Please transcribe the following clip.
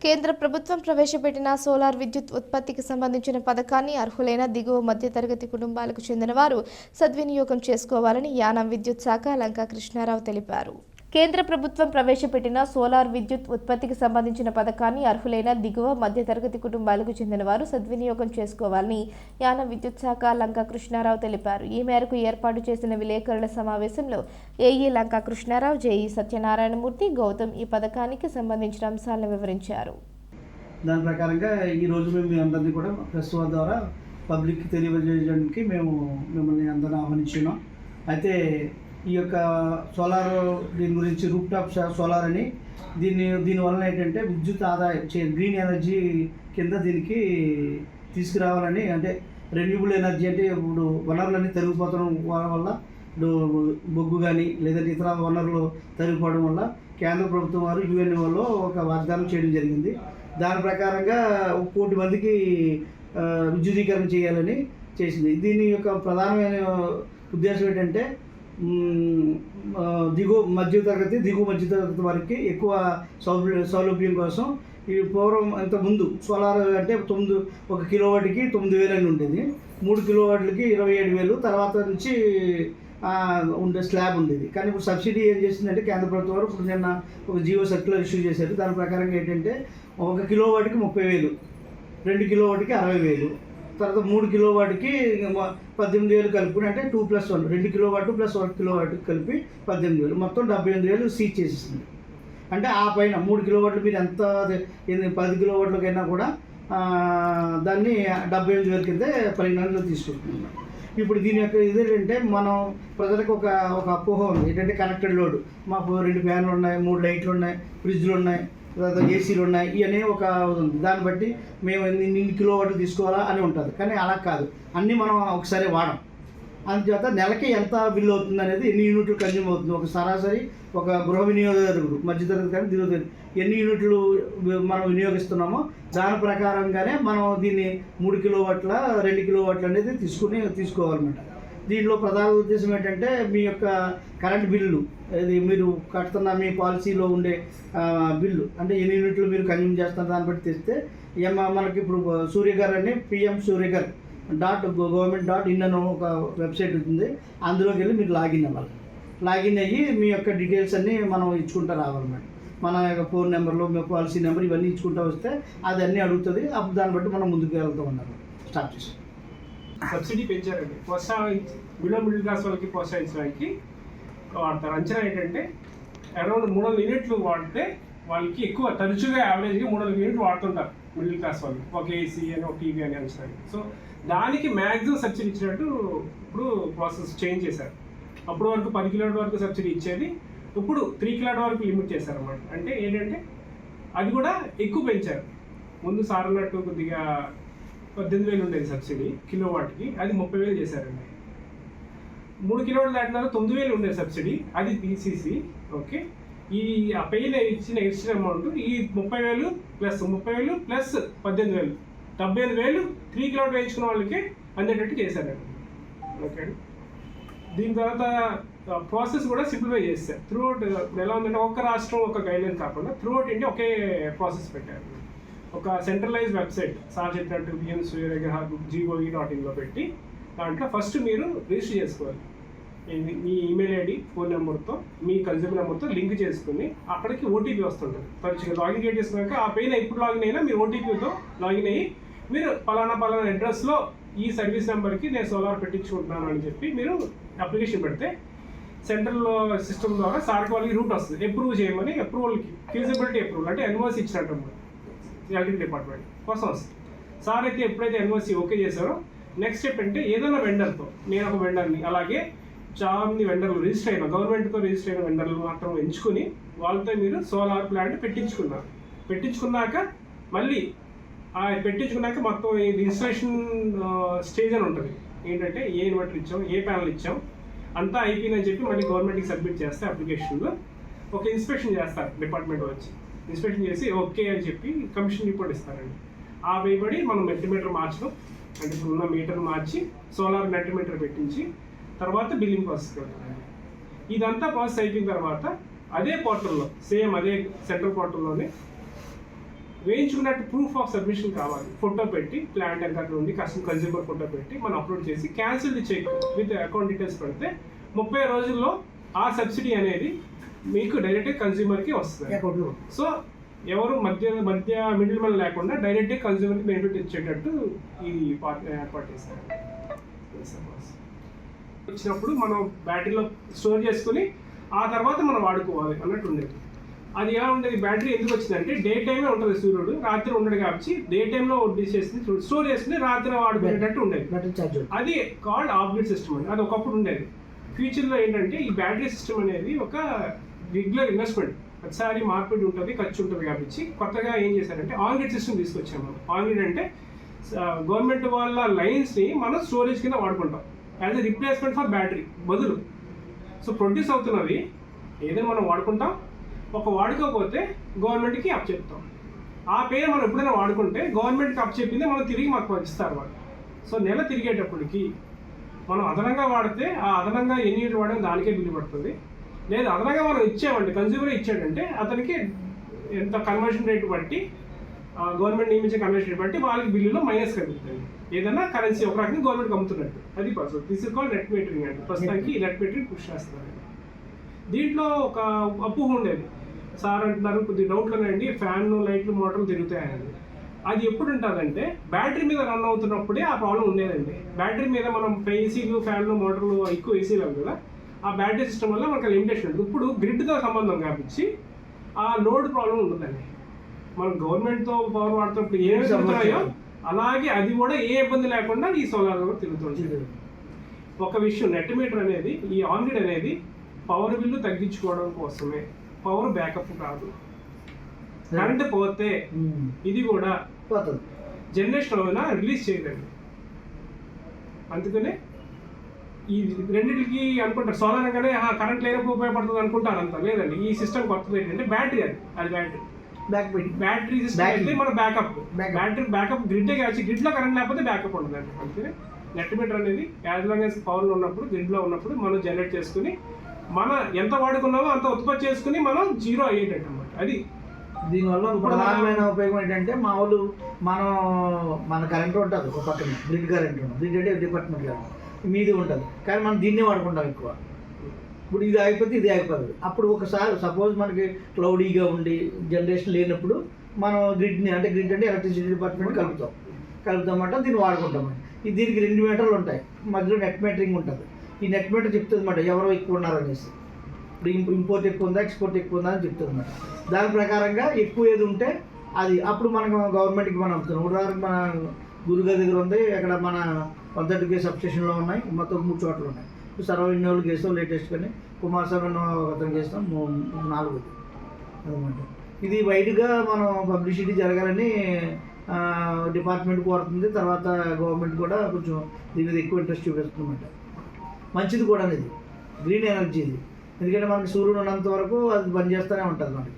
కేంద్ర ప్రభుత్వం ప్రవేశపెట్టిన సోలార్ విద్యుత్ ఉత్పత్తికి సంబంధించిన పథకాన్ని అర్హులైన దిగువ మధ్యతరగతి కుటుంబాలకు చెందిన వారు సద్వినియోగం చేసుకోవాలని యానం విద్యుత్ శాఖ లంకా కృష్ణారావు తెలిపారు. కేంద్ర ప్రభుత్వం ప్రవేశపెట్టిన సోలార్ విద్యుత్ ఉత్పత్తికి సంబంధించిన పథకాన్ని అర్హులైన దిగువ మధ్యతరగతి కుటుంబాలకు చెందిన వారు సద్వినియోగం చేసుకోవాలని యాన విద్యుత్ శాఖ లంకా కృష్ణారావు తెలిపారు. ఈ మేరకు ఏర్పాటు చేసిన విలేకరుల సమావేశంలో ఏఈ లంకా కృష్ణారావు జేఈ సత్యనారాయణమూర్తి గౌతమ్ ఈ పథకానికి సంబంధించిన అంశాలను వివరించారు. దాని ప్రకారంగా ఈరోజు మేము మీ అందరినీ కూడా ప్రెస్ ద్వారా పబ్లిక్కి తెలియజేయడానికి మేము మిమ్మల్ని అందరిని ఆహ్వానించున్నాం. అయితే ఈ యొక్క సోలార్ దీని గురించి రూప్ టాప్ సోలార్ అని దీన్ని దీనివల్ల ఏంటంటే విద్యుత్ ఆదాయం చే- గ్రీన్ ఎనర్జీ కింద దీనికి తీసుకురావాలని అంటే రెన్యూబుల్ ఎనర్జీ అంటే ఇప్పుడు వనరులన్నీ తరిగిపోవడం వల్ల ఇప్పుడు బొగ్గు కానీ లేదంటే ఇతర వనరులు తరిగిపోవడం వల్ల కేంద్ర ప్రభుత్వం వారు యుఎన్ఓలో ఒక వాగ్దానం చేయడం జరిగింది. దాని ప్రకారంగా కోటి మందికి విద్యుదీకరణ చేయాలని చేసింది. దీని యొక్క ప్రధానమైన ఉద్దేశం ఏంటంటే దిగువ మధ్య తరగతి దిగువ మధ్య తరగతి వారికి ఎక్కువ సౌలభ్యం సౌలభ్యం కోసం ఈ పూర్వం ఇంత ముందు సోలార్ అంటే తొమ్మిది ఒక కిలోవాట్కి తొమ్మిది వేలు అని ఉండేది. మూడు కిలోవాట్లకి ఇరవై ఏడు వేలు. తర్వాత నుంచి ఉండే స్లాబ్ ఉండేది. కానీ ఇప్పుడు సబ్సిడీ ఏం చేసిందంటే కేంద్ర ప్రభుత్వం వారు ఇప్పుడు నిన్న ఒక జియో సర్క్యులర్ ఇష్యూ చేశారు. దాని ప్రకారంగా ఏంటంటే ఒక కిలో వాటికి ముప్పై వేలు రెండు కిలో వాటికి అరవై వేలు. తర్వాత మూడు కిలో వాటికి పద్దెనిమిది వేలు కలుపుకుని అంటే టూ ప్లస్ వన్ రెండు kilowatt plus one kilo వాటికి కలిపి పద్దెనిమిది వేలు. మొత్తం డెబ్బై ఎనిమిది వేలు సీజ్ చేసేసింది. అంటే ఆ పైన మూడు కిలో వాట్లు మీరు ఎంత పది కిలో వాట్లకైనా కూడా దాన్ని డెబ్బై ఎనిమిది వేల కింద పరిగణనలో తీసుకుంటున్నాం. ఇప్పుడు దీని యొక్క ఇది ఏంటంటే మనం ప్రజలకు ఒక ఒక అపోహ ఉంది. ఏంటంటే కనెక్టెడ్ లోడ్. మాకు రెండు ఫ్యాన్లు ఉన్నాయి మూడు లైట్లు ఉన్నాయి ఫ్రిడ్జ్లు ఉన్నాయి. తర్వాత ఏసీలు ఉన్నాయి ఇవన్నీ ఒక ఉంది. దాన్ని బట్టి మేము ఇన్ని ఇన్ని కిలో వాటర్ తీసుకోవాలా అని ఉంటుంది. కానీ అలా కాదు. అన్నీ మనం ఒకసారి వాడం. అందుచేత నెలకి ఎంత బిల్లు అవుతుంది అనేది ఎన్ని యూనిట్లు కన్జ్యూమ్ అవుతుంది. ఒక సరాసరి ఒక గృహ వినియోగదారుడు మధ్యతరగతి కానీ దిగుతుంది ఎన్ని యూనిట్లు మనం వినియోగిస్తున్నామో దాని ప్రకారంగానే మనం దీన్ని మూడు కిలో వాట్ల రెండు కిలో వాట్లు అనేది తీసుకుని తీసుకోవాలన్నమాట. దీనిలో ప్రధాన ఉద్దేశం ఏంటంటే మీ యొక్క కరెంట్ బిల్లు ఇది మీరు కడుతున్న మీ పాలసీలో ఉండే బిల్లు అంటే ఎన్ని యూనిట్లు మీరు కన్జ్యూమ్ చేస్తున్న దాన్ని బట్టి తెస్తే ఏమ మనకి ఇప్పుడు సూర్య అని PM Surya dot government dot in అని ఒక వెబ్సైట్ ఉంటుంది. అందులోకి వెళ్ళి మీరు లాగిన్ అవ్వాలి. లాగిన్ అయ్యి మీ యొక్క డీటెయిల్స్ అన్నీ మనం ఇచ్చుకుంటూ రావాలన్నమాట. మన యొక్క ఫోన్ నెంబర్లో మీ పాలసీ నెంబర్ ఇవన్నీ ఇచ్చుకుంటూ వస్తే అది అన్నీ అడుగుతుంది. అప్పుడు దాన్ని బట్టి మనం ముందుకు వెళ్తూ ఉన్నాము స్టార్ట్ చేసి సబ్సిడీ పెంచారండి. ప్రోత్సాహించి మిడిల్ మిడిల్ క్లాస్ వాళ్ళకి ప్రోత్సహించడానికి వాడతారు. అంచనా ఏంటంటే అరౌండ్ మూడు వందల యూనిట్లు వాడితే వాళ్ళకి ఎక్కువ తరచుగా యావరేజ్గా మూడు వందల యూనిట్లు వాడుతుంటారు మిడిల్ క్లాస్ వాళ్ళు ఒక ఏసీ అని ఒక టీవీ అని అంచనా సో దానికి మ్యాక్సిమం సబ్సిడీ ఇచ్చినట్టు ఇప్పుడు ప్రాసెస్ చేంజ్ చేశారు. అప్పుడు వరకు పది కిలోమీటర్ వరకు సబ్సిడీ ఇచ్చేది ఇప్పుడు త్రీ కిలోమీటర్ వరకు లిమిట్ చేశారు అన్నమాట అంటే ఏంటంటే అది కూడా ఎక్కువ పెంచారు. ముందు సార్ అన్నట్టు కొద్దిగా పద్దెనిమిది వేలు ఉండేది సబ్సిడీ కిలో వాట్కి అది ముప్పై వేలు చేశారండి. మూడు కిలోలు దాటిన తొమ్మిది వేలు ఉండేది సబ్సిడీ. అది తీసేసి ఓకే. ఈ ఆ పెయిన్ ఇచ్చిన ఎక్స్ట్రా అమౌంట్ ఈ ముప్పై వేలు ప్లస్ ముప్పై వేలు ప్లస్ పద్దెనిమిది వేలు. డెబ్బై ఐదు వేలు త్రీ కిలోమీటర్ వేయించుకున్న వాళ్ళకి అందేటట్టు చేశారండి. ఓకే అండి. దీని తర్వాత ప్రాసెస్ కూడా సింప్లిఫై చేస్తారు త్రూఅవుట్ ఇప్పుడు ఎలా ఉందంటే ఒక్క రాష్ట్రం ఒక గైడ్లైన్ కాకుండా త్రూఅవుట్ ఇండియా ఒకే ప్రాసెస్ పెట్టారు. ఒక సెంట్రలైజ్ వెబ్సైట్ సార్ చెప్పినట్టు బిఎం సూర్యరేఖ జీఓఈ డాట్ ఇన్లో పెట్టి దాంట్లో ఫస్ట్ మీరు రిజిస్టర్ చేసుకోవాలి. మీ ఈమెయిల్ ఐడి ఫోన్ నెంబర్తో మీ కన్జ్యూమర్ నెంబర్తో లింక్ చేసుకుని అక్కడికి ఓటీపీ వస్తుంటుంది. తరచుగా లాగిన్ క్రియేట్ చేసుకున్నాక ఆ పైన ఎప్పుడు లాగిన్ అయినా మీరు ఓటీపీతో లాగిన్ అయ్యి మీరు పలానా పలానా అడ్రస్లో ఈ సర్వీస్ నెంబర్కి నేను సోలార్ పెట్టించుకుంటున్నాను అని చెప్పి మీరు అప్లికేషన్ పెడితే సెంట్రల్ సిస్టమ్ ద్వారా సార్కి వాళ్ళకి రూట్ వస్తుంది. అప్రూవ్ చేయమని అప్రూవల్కి ఫీజిబిలిటీ అప్రూవల్ అంటే ఎన్వర్స్ ఇచ్చినట్టు ఎలక్ట్రిక్ డిపార్ట్మెంట్. కోసం సార్ అయితే ఎప్పుడైతే ఎన్ఓసి ఓకే చేశారో నెక్స్ట్ స్టెప్ అంటే ఏదైనా వెండర్తో నేను ఒక వెండర్ని అలాగే చాలా మంది వెండర్లు రిజిస్టర్ అయిన గవర్నమెంట్తో రిజిస్టర్ అయిన వెండర్లు మాత్రం ఎంచుకుని వాళ్ళతో మీరు సోలార్ ప్లాంట్ పెట్టించుకున్నారు. పెట్టించుకున్నాక మళ్ళీ ఆ పెట్టించుకున్నాక మొత్తం ఇది స్టేజ్ అని ఉంటుంది. ఏంటంటే ఏ ఇన్వర్టర్ ఇచ్చాం ఏ ప్యానల్ ఇచ్చాం అంతా అయిపోయిందని చెప్పి మళ్ళీ గవర్నమెంట్కి సబ్మిట్ చేస్తే అప్లికేషన్లో ఒక ఇన్స్పెక్షన్ చేస్తారు డిపార్ట్మెంట్ వచ్చి. ఇన్స్పెక్షన్ చేసి ఓకే అని చెప్పి కమిషన్ రిపోర్ట్ ఇస్తారండి. ఆ వేయబడి మనం మెట్రిమీటర్ మార్చడం. అంటే ఇప్పుడు ఉన్న మీటర్ మార్చి సోలార్ మెట్రిమీటర్ పెట్టించి తర్వాత బిల్లింగ్ ప్రాసెస్కి వెళ్తారండి ఇదంతా ప్రాసెస్ అయిపోయిన తర్వాత అదే పోర్టల్లో సేమ్ అదే సెంట్రల్ పోర్టల్లోనే వేయించుకున్నట్టు ప్రూఫ్ ఆఫ్ సబ్మిషన్ కావాలి. ఫోటో పెట్టి ప్లాంట్ ఎంత అక్కడ ఉంది కస్టమర్ కన్జ్యూమర్ ఫోటో పెట్టి మనం అప్లోడ్ చేసి cancel cheque with account details పెడితే ముప్పై రోజుల్లో ఆ సబ్సిడీ అనేది మీకు డైరెక్ట్ కన్జ్యూమర్కి వస్తుంది. సో ఎవరు మధ్య మధ్య మిడిల్ మన్ లేకుండా డైరెక్ట్ కన్జ్యూమర్కి బెనిఫిట్ ఇచ్చేటట్టు ఈ పార్ట్ ఏర్పాటు చేశారు. వచ్చినప్పుడు మనం బ్యాటరీలో స్టోర్ చేసుకుని ఆ తర్వాత మనం వాడుకోవాలి అన్నట్టు ఉండేది. అది ఎలా ఉండేది? బ్యాటరీ ఎందుకు వచ్చిందంటే డే టైమే ఉంటుంది సూర్యుడు రాత్రి ఉండడు కాబట్టి డే టైంలో చేసి స్టోర్ చేసుకుని రాత్రి వాడుకునేటట్టు ఉండేది. అది కాల్డ్ ఆఫ్గ్రిడ్ సిస్టమ్ అండి. అది ఒకప్పుడు ఉండేది. ఫ్యూచర్లో ఏంటంటే ఈ బ్యాటరీ సిస్టమ్ అనేది ఒక రెగ్యులర్ ఇన్వెస్ట్మెంట్ ప్రతిసారి మార్పిడి ఉంటుంది ఖర్చు ఉంటుంది కాబట్టి కొత్తగా ఏం చేశారంటే ఆన్ గ్రిడ్ సిస్టమ్ తీసుకొచ్చాం మనం ఆన్ గ్రిడ్ అంటే గవర్నమెంట్ వాళ్ళ లైన్స్ని మనం స్టోరేజ్ కింద వాడుకుంటాం. As a replacement for battery బదులు. సో ప్రొడ్యూస్ అవుతున్నది ఏదైనా మనం వాడుకుంటాం ఒక వాడుకోకపోతే గవర్నమెంట్కి అప్ చెప్తాం. ఆ పేరు మనం ఎప్పుడైనా వాడుకుంటే గవర్నమెంట్కి అప్ చెప్పిందే మనం తిరిగి మాకు ఇస్తారు వాళ్ళు. సో నెల తిరిగేటప్పటికి మనం అదనంగా వాడితే ఆ అదనంగా ఎన్ని వాడడం దానికే బిల్లు పడుతుంది. లేదు అదనంగా మనం ఇచ్చామండి కన్స్యూమర్ ఇచ్చాడంటే అతనికి ఎంత కన్వర్షన్ రేట్ బట్టి గవర్నమెంట్ నియమించే కన్వర్షన్ రేట్ బట్టి వాళ్ళకి బిల్లులో మైనస్ కలుగుతుంది ఏదైనా కరెన్సీ ఒక రకంగా గవర్నమెంట్ అమ్ముతున్నట్టు అది person this call net metering అండి. ప్రస్తుతానికి ఈ నెట్ మీటరింగ్ పుష్ చేస్తున్నారు. దీంట్లో ఒక అప్పు ఉండేది. సార్ అంటున్నారు కొద్దిగా డౌట్లు ఉన్నాయండి ఫ్యాన్ లైట్లు మోటార్లు తిరుగుతాయని. అది ఎప్పుడు ఉంటుందంటే బ్యాటరీ మీద రన్ అవుతున్నప్పుడే ఆ ప్రాబ్లం ఉండేదండి. బ్యాటరీ మీద మనం ఏసీలు ఫ్యాన్లు మోటార్లు ఎక్కువ ఏసీలు కదా. ఆ బ్యాటరీ సిస్టమ్ వల్ల మనకు లిమిటేషన్ ఉంటుంది ఇప్పుడు గ్రిడ్తో సంబంధం కాబట్టి ఆ లోడ్ ప్రాబ్లం ఉంటుందండి. మనం గవర్నమెంట్తో పవర్ వాడుతున్నప్పుడు ఏమి తిరుగుతున్నాయో అలాగే అది కూడా ఏ ఇబ్బంది లేకుండా ఈ సోలార్ కూడా తిరుగుతుంది. ఒక విషయం నెట్ మీటర్ అనేది ఈ ఆన్గ్రిడ్ అనేది పవర్ బిల్లు తగ్గించుకోవడం కోసమే. పవర్ బ్యాకప్ కాదు. కరెంట్ పోతే ఇది కూడా జనరేషన్ అయినా రిలీజ్ చేయదండి అందుకనే ఈ రెండింటికి అనుకుంటారు. సోలార్ అనగానే కరెంట్ లేనప్పుడు ఉపయోగపడుతుంది అనుకుంటారు అంత లేదండి ఈ సిస్టమ్ కొత్తది ఏంటంటే బ్యాటరీ అది. అది బ్యాటరీ బ్యాక్ బ్యాటరీ సిస్టమ్. అయితే మన బ్యాకప్. బ్యాటరీ బ్యాకప్ గ్రిడ్ కాల్చి గ్రిడ్లో కరెంట్ లేకపోతే బ్యాకప్ ఉండదండి. అందుకని నెట్ మీటర్ అనేది యాజ్ లాంగ్ యాజ్ పవర్లో ఉన్నప్పుడు గ్రిడ్లో ఉన్నప్పుడు మనం జనరేట్ చేసుకుని మన ఎంత వాడుకున్నామో అంత ఉత్పత్తి చేసుకుని మనం జీరో అయ్యేటట్టు అనమాట అది. దీనివల్ల ప్రధానమైన ఉపయోగం ఏంటంటే మామూలు మనం మన కరెంట్ ఉంటుంది ఒక పక్కన. గ్రిడ్ కరెంట్ ఉంటుంది. గ్రిడ్ అంటే డిపార్ట్మెంట్ కరెంట్ మీది ఉంటుంది. కానీ మనం దీన్నే వాడుకుంటాం ఎక్కువ. ఇప్పుడు ఇది ఆగిపోతే ఇది ఆగిపోతుంది. అప్పుడు ఒకసారి సపోజ్ మనకి క్లౌడీగా ఉండి జనరేషన్ లేనప్పుడు మనం గ్రిడ్ని అంటే గ్రిడ్ అంటే ఎలక్ట్రిసిటీ డిపార్ట్మెంట్ కలుపుతాం. కలుపుతామంట దీన్ని వాడుకుంటాం ఇది దీనికి రెండు మీటర్లు ఉంటాయి. మధ్యలో నెట్ మీటరింగ్ ఉంటుంది. ఈ నెట్ మీటర్ చెప్తుంది అన్నమాట ఎవరో ఎక్కువ ఉన్నారు అనేసి. ఇప్పుడు ఇంపోర్ట్ ఎక్కువ ఉందా ఎక్స్పోర్ట్ ఎక్కువ ఉందా అని చెప్తుంది అన్నమాట దాని ప్రకారంగా ఎక్కువ ఏది ఉంటే అది అప్పుడు మనకు గవర్నమెంట్కి మనం అమ్ముతున్నాం. ఉదాహరణకు మన గురుగారి దగ్గర ఉంది అక్కడ మన వన్ గేస్ సబ్స్టేషన్లో ఉన్నాయి మొత్తం మూడు చోట్ల ఉన్నాయి. ఇప్పుడు సర్వైన్యోళ్ళు కేసు లేటెస్ట్ కానీ కుమారస్వామి అన్న అతను చేస్తాం నాలుగు. అనమాట ఇది వైడ్గా మనం పబ్లిసిటీ జరగాలని డిపార్ట్మెంట్ కోరుతుంది. తర్వాత గవర్నమెంట్ కూడా కొంచెం దీని మీద ఎక్కువ ఇంట్రెస్ట్ చూపిస్తుందన్నమాట. మంచిది కూడా ఇది గ్రీన్ ఎనర్జీ ఇది. ఎందుకంటే మనకి సూర్యుడు ఉన్నంత వరకు అది పనిచేస్తూనే ఉంటుంది మనకి